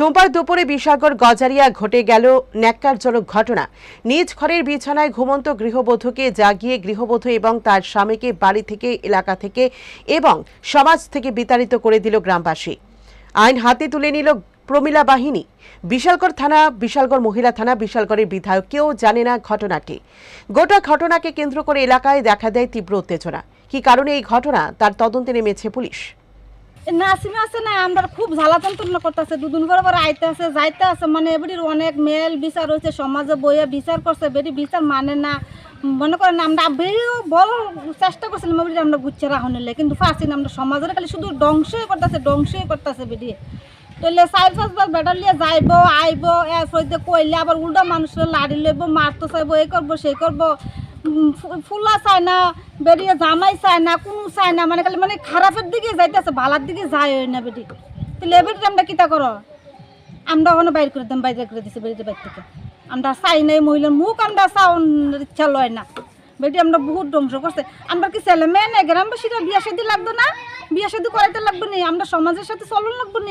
সোমবার দুপুরে বিশাগর গজারিয়া ঘটে গেল ন্যাক্কারজনক ঘটনা। নিজ ঘরের বিছানায় ঘুমন্ত গৃহবধূকে জাগিয়ে গৃহবধূ এবং তার স্বামীকে বাড়ি থেকে, এলাকা থেকে এবং সমাজ থেকে বিতাড়িত করে দিল গ্রামবাসী। আইন হাতে তুলে নিল প্রমিলা বাহিনী। বিশালগড় থানা, বিশালগড় মহিলা থানা, বিশালগড়ের বিধায়ক কেউ জানে না ঘটনাটি। গোটা ঘটনাকে কেন্দ্র করে এলাকায় দেখা দেয় তীব্র উত্তেজনা। কী কারণে এই ঘটনা? তার তদন্তে নেমেছে পুলিশ। নাসিমে আছে না, আমরা খুব জ্বালা যন্ত্রণা করতেছে, দুদিন পর পর আইতে আছে, যাইতে আছে মানে এবারির অনেক মেল বিচার হয়েছে, সমাজে বইয়ে বিচার করছে বেরি বিচার মানে না মনে করেন আমরা বেরিও বড় চেষ্টা করছিলাম এবারি আমরা গুচ্ছে রাখলে কিন্তু ফাঁসি না, আমরা সমাজের খালি শুধু ধ্বংসই করতেছে ধ্বংসই করতেছে বেরিয়ে তাহলে চার পাঁচ বার বেটার লিয়ে যাইব, আইব এরপর কইলে আবার উল্টা মানুষের লাড়ি লইব, মারতে চাইব এই করব সেই করব ফুলা চায় না বেরিয়ে জামাই চায় না, কোনো চায় না মানে খালি মানে খারাপের দিকে যাইতেছে ভালার দিকে যায় না বেটি। তাহলে এবারে আমরা কিতা করো? আমরা ওখানে বাইর করে দিলাম বাইরে করে দিছি বেরিয়ে বাইর থেকে। আমরা চাই নাই মহিলার মুখ, আমরা চাউন ইচ্ছা লয় না। বেটি, আমরা বহুত ধ্বংস করছে। আমরা কি ছেলে মেয়ে নাই গ্রামবাসীরা বিয়া শাদি লাগতো না? বিয়া শাদি করাইতে লাগবে নি, আমরা সমাজের সাথে চলন লাগবে নি।